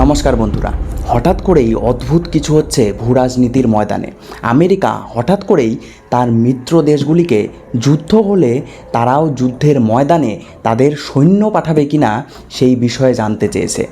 নমস্কার বন্ধুরা। হঠাৎ করেই অদ্ভুত কিছু হচ্ছে ভূ রাজনীতির ময়দানে। আমেরিকা হঠাৎ করেই তার মিত্র দেশগুলিকে যুদ্ধ হলে তারাও যুদ্ধের ময়দানে তাদের সৈন্য পাঠাবে কিনা সেই বিষয়ে জানতে চেয়েছে।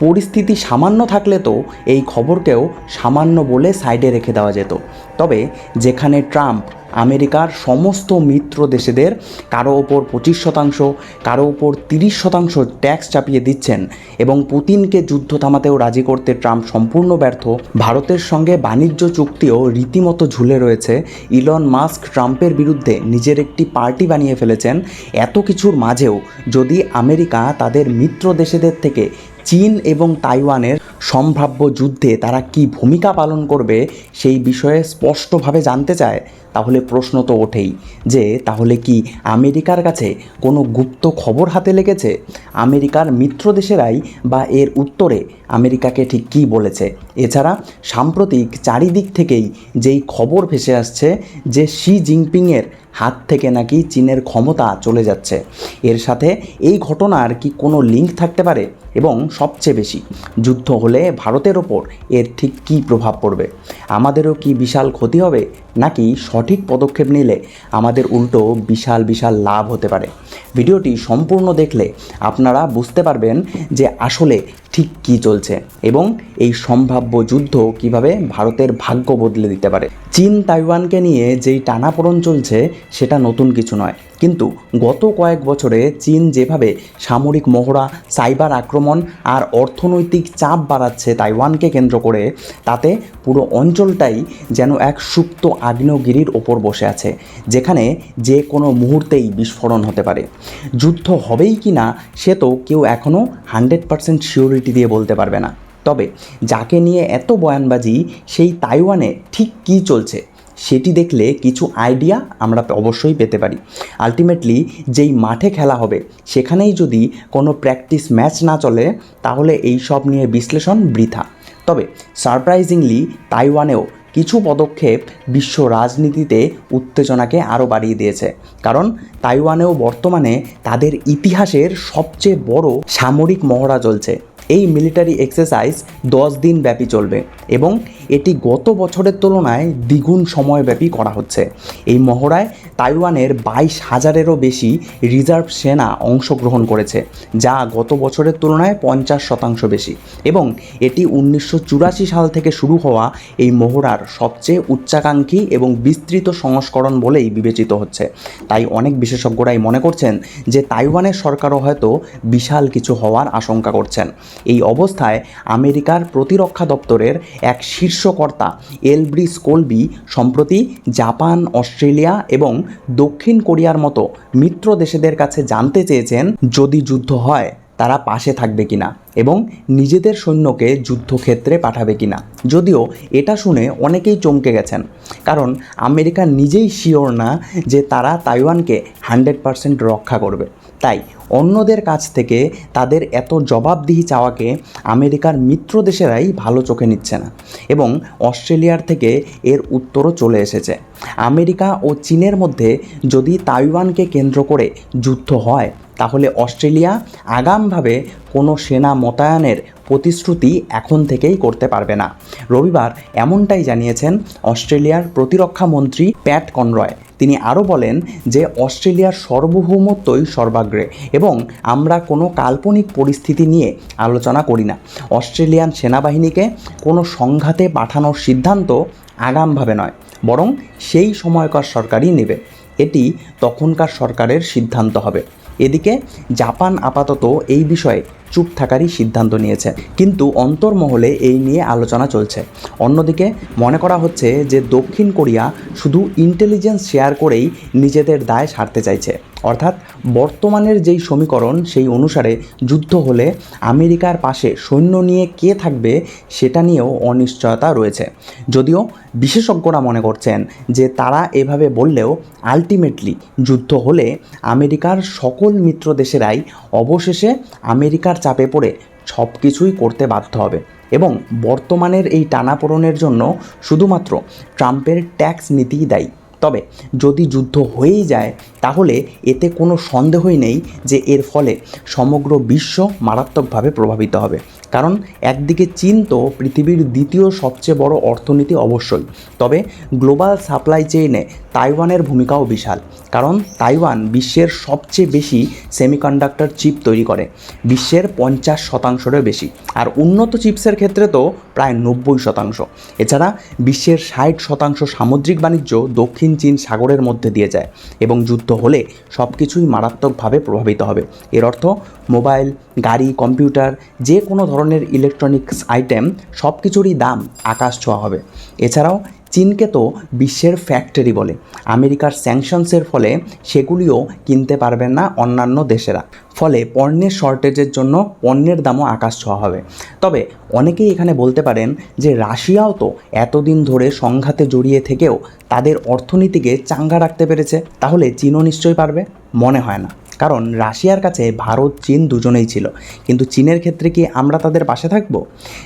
পরিস্থিতি সামান্য থাকলে তো এই খবরকেও সামান্য বলে সাইডে রেখে দেওয়া যেত। তবে যেখানে ট্রাম্প আমেরিকার সমস্ত মিত্র দেশেদের কারও ওপর পঁচিশ শতাংশ, কারও ওপর তিরিশ শতাংশ ট্যাক্স চাপিয়ে দিচ্ছেন এবং পুতিনকে যুদ্ধ থামাতেও রাজি করতে ট্রাম্প সম্পূর্ণ ব্যর্থ। ভারতের সঙ্গে বাণিজ্য চুক্তিও রীতিমতো ঝুলে রয়েছে। ইলন মাস্ক ট্রাম্পের বিরুদ্ধে নিজের একটি পার্টি বানিয়ে ফেলেছেন। এত কিছুর মাঝেও যদি আমেরিকা তাদের মিত্র দেশেদের থেকে চীন এবং তাইওয়ানের সম্ভাব্য যুদ্ধে তারা কি ভূমিকা পালন করবে সেই বিষয়ে স্পষ্টভাবে জানতে চায়, তাহলে প্রশ্ন তো ওঠেই। যে, তাহলে কি আমেরিকার কাছে কোনো গুপ্ত খবর হাতে লেগেছে? আমেরিকার মিত্র দেশেরাই বা এর উত্তরে আমেরিকাকে ঠিক কী বলেছে? এছাড়া সাম্প্রতিক চারিদিক থেকেই যেই খবর ভেসে আসছে যে শি জিনপিংয়ের হাত থেকে নাকি চীনের ক্ষমতা চলে যাচ্ছে, এর সাথে এই ঘটনার কি কোনো লিঙ্ক থাকতে পারে? এবং সবচেয়ে বেশি যুদ্ধ হলে ভারতের ওপর এর ঠিক কী প্রভাব পড়বে? আমাদেরও কি বিশাল ক্ষতি হবে? নাকি সঠিক পদক্ষেপ নিলে আমাদের উল্টো বিশাল বিশাল লাভ হতে পারে? ভিডিওটি সম্পূর্ণ দেখলে আপনারা বুঝতে পারবেন যে আসলে ঠিক কী চলছে এবং এই সম্ভাব্য যুদ্ধ কীভাবে ভারতের ভাগ্য বদলে দিতে পারে। চীন তাইওয়ানকে নিয়ে যেই টানাপোড়ন চলছে, সেটা নতুন কিছু নয়। কিন্তু গত কয়েক বছরে চীন যেভাবে সামরিক মহড়া, সাইবার আক্রমণ আর অর্থনৈতিক চাপ বাড়াচ্ছে তাইওয়ানকে কেন্দ্র করে, তাতে পুরো অঞ্চলটাই যেন এক সুপ্ত আগ্নেয়গিরির ওপর বসে আছে, যেখানে যে কোনো মুহূর্তেই বিস্ফোরণ হতে পারে। যুদ্ধ হবেই কি না সে তো কেউ এখনও হান্ড্রেড পারসেন্ট সিওরিটি দিয়ে বলতে পারবে না। তবে যাকে নিয়ে এত বয়ানবাজি, সেই তাইওয়ানে ঠিক কী চলছে সেটি দেখলে কিছু আইডিয়া আমরা অবশ্যই পেতে পারি। আলটিমেটলি যেই মাঠে খেলা হবে, সেখানেই যদি কোনো প্র্যাকটিস ম্যাচ না চলে, তাহলে এই সব নিয়ে বিশ্লেষণ বৃথা। তবে সারপ্রাইজিংলি তাইওয়ানেও কিছু পদক্ষেপ বিশ্ব রাজনীতিতে উত্তেজনাকে আরও বাড়িয়ে দিয়েছে। কারণ তাইওয়ানেও বর্তমানে তাদের ইতিহাসের সবচেয়ে বড় সামরিক মহড়া চলছে। এই মিলিটারি এক্সারসাইজ দশ দিন ব্যাপী চলবে এবং এটি গত বছরের তুলনায় দ্বিগুণ সময়ব্যাপী করা হচ্ছে। এই মহড়ায় তাইওয়ানের বাইশ হাজারেরও বেশি রিজার্ভ সেনা অংশগ্রহণ করেছে, যা গত বছরের তুলনায় পঞ্চাশ শতাংশ বেশি। এবং এটি উনিশশো চুরাশি সাল থেকে শুরু হওয়া এই মহড়ার সবচেয়ে উচ্চাকাঙ্ক্ষী এবং বিস্তৃত সংস্করণ বলেই বিবেচিত হচ্ছে। তাই অনেক বিশেষজ্ঞরাই মনে করছেন যে তাইওয়ানের সরকারও হয়তো বিশাল কিছু হওয়ার আশঙ্কা করছেন। এই অবস্থায় আমেরিকার প্রতিরক্ষা দপ্তরের এক শীর্ষকর্তা এলব্রিস কোলবি সম্প্রতি জাপান, অস্ট্রেলিয়া এবং দক্ষিণ কোরিয়ার মতো মিত্র দেশেদের কাছে জানতে চেয়েছেন যদি যুদ্ধ হয়, তারা পাশে থাকবে কিনা এবং নিজেদের সৈন্যকে যুদ্ধক্ষেত্রে পাঠাবে কিনা। যদিও এটা শুনে অনেকেই চমকে গেছেন, কারণ আমেরিকা নিজেই শিওর না যে তারা তাইওয়ানকে হান্ড্রেড পারসেন্ট রক্ষা করবে। তাই অন্যদের কাছ থেকে তাদের এত জবাবদিহি চাওয়াকে আমেরিকার মিত্র দেশেরাই ভালো চোখে নিচ্ছে না এবং অস্ট্রেলিয়ার থেকে এর উত্তরও চলে এসেছে। আমেরিকা ও চীনের মধ্যে যদি তাইওয়ানকে কেন্দ্র করে যুদ্ধ হয়, তাহলে অস্ট্রেলিয়া আগামভাবে কোনো সেনা মোতায়েনের প্রতিশ্রুতি এখন থেকেই করতে পারবে না। রবিবার এমনটাই জানিয়েছেন অস্ট্রেলিয়ার প্রতিরক্ষা মন্ত্রী প্যাট কনরয়। তিনি আরও বলেন যে অস্ট্রেলিয়ার সার্বভৌমত্বই সর্বাগ্রে এবং আমরা কোনো কাল্পনিক পরিস্থিতি নিয়ে আলোচনা করি না। অস্ট্রেলিয়ান সেনাবাহিনীকে কোনো সংঘাতে পাঠানোর সিদ্ধান্ত আগামভাবে নয়, বরং সেই সময়কার সরকারই নেবে। এটি তখনকার সরকারের সিদ্ধান্ত হবে। এদিকে জাপান আপাতত এই বিষয়ে চুপ থাকারই সিদ্ধান্ত নিয়েছে। কিন্তু অন্তর্মহলে এই নিয়ে আলোচনা চলছে। অন্যদিকে মনে করা হচ্ছে যে দক্ষিণ কোরিয়া শুধু ইন্টেলিজেন্স শেয়ার করেই নিজেদের দায় সারতে চাইছে। অর্থাৎ বর্তমানের যেই সমীকরণ, সেই অনুসারে যুদ্ধ হলে আমেরিকার পাশে সৈন্য নিয়ে কে থাকবে সেটা নিয়েও অনিশ্চয়তা রয়েছে। যদিও বিশেষজ্ঞরা মনে করছেন যে তারা এভাবে বললেও আলটিমেটলি যুদ্ধ হলে আমেরিকার সকল মিত্র দেশেরাই অবশেষে আমেরিকার চাপে পড়ে সব কিছুই করতে বাধ্য হবে এবং বর্তমানের এই টানাপোড়নের জন্য শুধুমাত্র ট্রাম্পের ট্যাক্স নীতিই দায়ী। তবে যদি যুদ্ধ হয়েই যায়, তাহলে এতে কোনো সন্দেহই নেই যে এর ফলে সমগ্র বিশ্ব মারাত্মকভাবে প্রভাবিত হবে। কারণ একদিকে চীন তো পৃথিবীর দ্বিতীয় সবচেয়ে বড় অর্থনীতি অবশ্যই। তবে গ্লোবাল সাপ্লাই চেইনে তাইওয়ানের ভূমিকাও বিশাল। কারণ তাইওয়ান বিশ্বের সবচেয়ে বেশি সেমিকন্ডাক্টর চিপ তৈরি করে, বিশ্বের পঞ্চাশ শতাংশেরও বেশি। আর উন্নত চিপসের ক্ষেত্রে তো প্রায় নব্বই শতাংশ। এছাড়া বিশ্বের ষাট শতাংশ সামুদ্রিক বাণিজ্য দক্ষিণ চীন সাগরের মধ্যে দিয়ে যায় এবং যুদ্ধ হলে সব কিছুই মারাত্মকভাবে প্রভাবিত হবে। এর অর্থ মোবাইল, গাড়ি, কম্পিউটার, যে কোনো ধরনের ইলেকট্রনিক্স আইটেম সব কিছুরই দাম আকাশ ছোঁয়া হবে। এছাড়াও চীনকে তো বিশ্বের ফ্যাক্টরি বলে। আমেরিকার স্যাংশনসের ফলে সেগুলিও কিনতে পারবে না অন্যান্য দেশেরা। ফলে পণ্যের শর্টেজের জন্য পণ্যের দামও আকাশ ছোঁয়া হবে। তবে অনেকেই এখানে বলতে পারেন যে রাশিয়াও তো এতদিন ধরে সংঘাতে জড়িয়ে থেকেও তাদের অর্থনীতিকে চাঙ্গা রাখতে পেরেছে। তাহলে চীনও নিশ্চয়ই পারবে? মনে হয় না। কারণ রাশিয়ার কাছে ভারত, চীন দুজনেই ছিল। কিন্তু চীনের ক্ষেত্রে কি আমরা তাদের পাশে থাকব?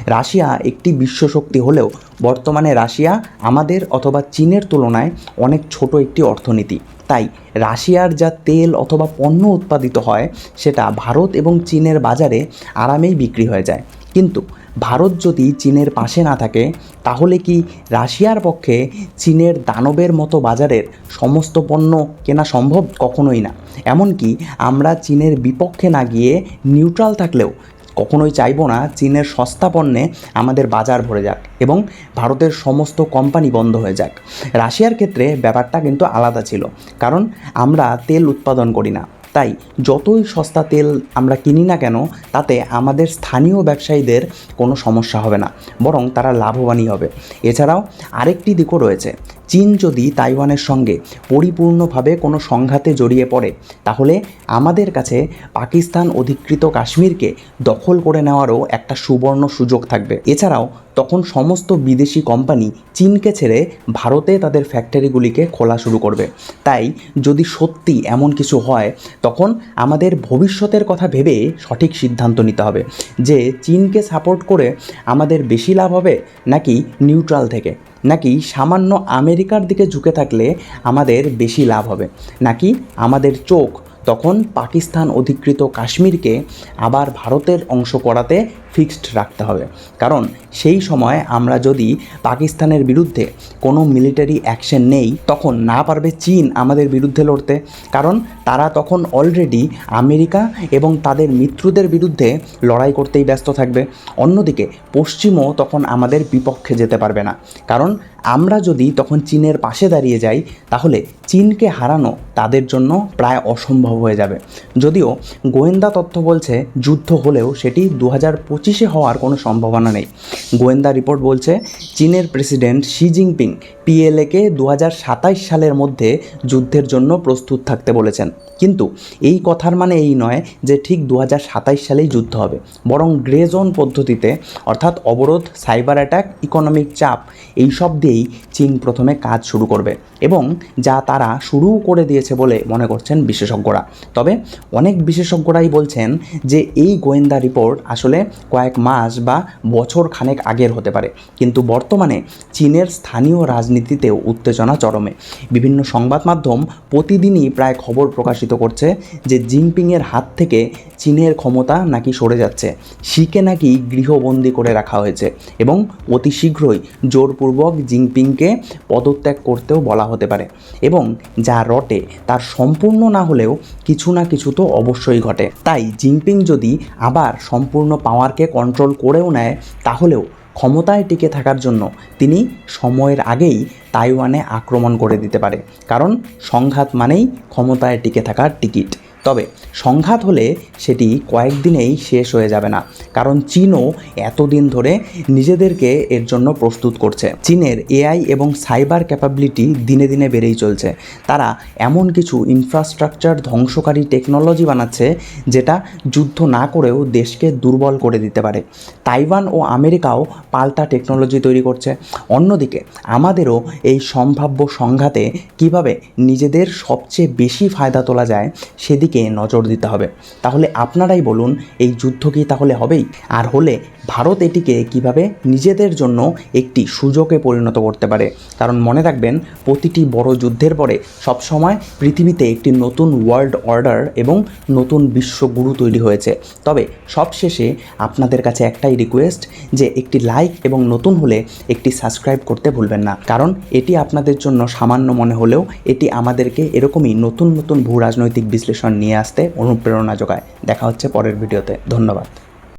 রাশিয়া একটি বিশ্বশক্তি হলেও বর্তমানে রাশিয়া আমাদের অথবা চীনের তুলনায় অনেক ছোট একটি অর্থনীতি। তাই রাশিয়ার যা তেল অথবা পণ্য উৎপাদিত হয়, সেটা ভারত এবং চীনের বাজারে আরামেই বিক্রি হয়ে যায়। কিন্তু ভারত যদি চীনের পাশে না থাকে, তাহলে কি রাশিয়ার পক্ষে চীনের দানবের মতো বাজারের সমস্ত পণ্য কেনা সম্ভব? কখনোই না। এমনকি আমরা চীনের বিপক্ষে না গিয়ে নিউট্রাল থাকলেও কখনোই চাইব না চীনের সস্তা পণ্যে আমাদের বাজার ভরে যাক এবং ভারতের সমস্ত কোম্পানি বন্ধ হয়ে যাক। রাশিয়ার ক্ষেত্রে ব্যাপারটা কিন্তু আলাদা ছিল, কারণ আমরা তেল উৎপাদন করি না। তাই যতই সস্তা তেল আমরা কিনি না কেন, তাতে আমাদের স্থানীয় ব্যবসায়ীদের কোনো সমস্যা হবে না, বরং তারা লাভবানই হবে। এছাড়াও আরেকটি দিকও রয়েছে। চীন যদি তাইওয়ানের সঙ্গে পরিপূর্ণভাবে কোনো সংঘাতে জড়িয়ে পড়ে, তাহলে আমাদের কাছে পাকিস্তান অধিকৃত কাশ্মীরকে দখল করে নেওয়ারও একটা সুবর্ণ সুযোগ থাকবে। এছাড়াও, তখন সমস্ত বিদেশি কোম্পানি চীনকে ছেড়ে ভারতে তাদের ফ্যাক্টরিগুলিকে খোলা শুরু করবে। তাই, যদি সত্যি এমন কিছু হয়, তখন আমাদের ভবিষ্যতের কথা ভেবে সঠিক সিদ্ধান্ত নিতে হবে যে চীনকে সাপোর্ট করে আমাদের বেশি লাভ হবে নাকি নিউট্রাল থেকে। নাকি সামান্য আমেরিকার দিকে ঝুঁকে থাকলে আমাদের বেশি লাভ হবে? নাকি আমাদের চোখ তখন পাকিস্তান অধিকৃত কাশ্মীরকে আবার ভারতের অংশ করাতে ফিক্সড রাখতে হবে। কারণ সেই সময় আমরা যদি পাকিস্তানের বিরুদ্ধে কোনো মিলিটারি অ্যাকশন নেই, তখন না পারবে চীন আমাদের বিরুদ্ধে লড়তে। কারণ তারা তখন অলরেডি আমেরিকা এবং তাদের মিত্রদের বিরুদ্ধে লড়াই করতেই ব্যস্ত থাকবে। অন্যদিকে পশ্চিমও তখন আমাদের বিপক্ষে যেতে পারবে না। কারণ আমরা যদি তখন চীনের পাশে দাঁড়িয়ে যাই, তাহলে চীনকে হারানো তাদের জন্য প্রায় অসম্ভব হয়ে যাবে। যদিও গোয়েন্দা তথ্য বলছে যুদ্ধ হলেও সেটি দু হাজার পঁচিশে হওয়ার কোনো সম্ভাবনা নেই। গোয়েন্দা রিপোর্ট বলছে চীনের প্রেসিডেন্ট শি জিনপিং পিএলএকে দু হাজার সাতাইশ সালের মধ্যে যুদ্ধের জন্য প্রস্তুত থাকতে বলেছেন। কিন্তু এই কথার মানে এই নয় যে ঠিক দু হাজার সাতাইশ সালেই যুদ্ধ হবে। বরং গ্রে জোন পদ্ধতিতে, অর্থাৎ অবরোধ, সাইবার অ্যাটাক, ইকোনমিক চাপ এই সব দিয়েই চীন প্রথমে কাজ শুরু করবে এবং যা তারা শুরু করে দিয়েছে বলে মনে করছেন বিশেষজ্ঞরা। তবে অনেক বিশেষজ্ঞরাই বলছেন যে এই গোয়েন্দা রিপোর্ট আসলে কয়েক মাস বা বছর খানেক আগের হতে পারে। কিন্তু বর্তমানে চীনের স্থানীয় রাজনীতিতেও উত্তেজনা চরমে। বিভিন্ন সংবাদ মাধ্যম প্রতিদিনই প্রায় খবর প্রকাশিত করছে যে জিনপিংয়ের হাত থেকে চীনের ক্ষমতা নাকি সরে যাচ্ছে। শিকে নাকি গৃহবন্দী করে রাখা হয়েছে এবং অতি শীঘ্রই জোরপূর্বক জিনপিংকে পদত্যাগ করতেও বলা হতে পারে এবং যা রটে তার সম্পূর্ণ না হলেও কিছু না কিছু তো অবশ্যই ঘটে। তাই জিনপিং যদি আবার সম্পূর্ণ পাওয়ারকে কন্ট্রোল করেও নেয়, তাহলেও ক্ষমতায় টিকে থাকার জন্য তিনি সময়ের আগেই তাইওয়ানে আক্রমণ করে দিতে পারে। কারণ সংঘাত মানেই ক্ষমতায় টিকে থাকার টিকিট। তবে সংঘাত হলে সেটি কয়েকদিনেই শেষ হয়ে যাবে না। কারণ চীনও এতদিন ধরে নিজেদেরকে এর জন্য প্রস্তুত করছে। চীনের এআই এবং সাইবার ক্যাপাবিলিটি দিনে দিনে বেড়েই চলছে। তারা এমন কিছু ইনফ্রাস্ট্রাকচার ধ্বংসকারী টেকনোলজি বানাচ্ছে যেটা যুদ্ধ না করেও দেশকে দুর্বল করে দিতে পারে। তাইওয়ান ও আমেরিকাও পাল্টা টেকনোলজি তৈরি করছে। অন্যদিকে আমাদেরও এই সম্ভাব্য সংঘাতে কীভাবে নিজেদের সবচেয়ে বেশি ফায়দা তোলা যায় সেদিকে দিকে নজর দিতে হবে। তাহলে আপনারাই বলুন, এই যুদ্ধ কি তাহলে হবেই? আর হলে ভারত এটিকে কীভাবে নিজেদের জন্য একটি সুযোগে পরিণত করতে পারে? কারণ মনে রাখবেন, প্রতিটি বড় যুদ্ধের পরে সবসময় পৃথিবীতে একটি নতুন ওয়ার্ল্ড অর্ডার এবং নতুন বিশ্বগুরু তৈরি হয়েছে। তবে সবশেষে আপনাদের কাছে একটাই রিকোয়েস্ট যে একটি লাইক এবং নতুন হলে একটি সাবস্ক্রাইব করতে ভুলবেন না। কারণ এটি আপনাদের জন্য সামান্য মনে হলেও এটি আমাদেরকে এরকমই নতুন নতুন ভূ রাজনৈতিক বিশ্লেষণ নিয়ে আসতে অনুপ্রেরণা যোগায়। দেখা হচ্ছে পরের ভিডিওতে। ধন্যবাদ।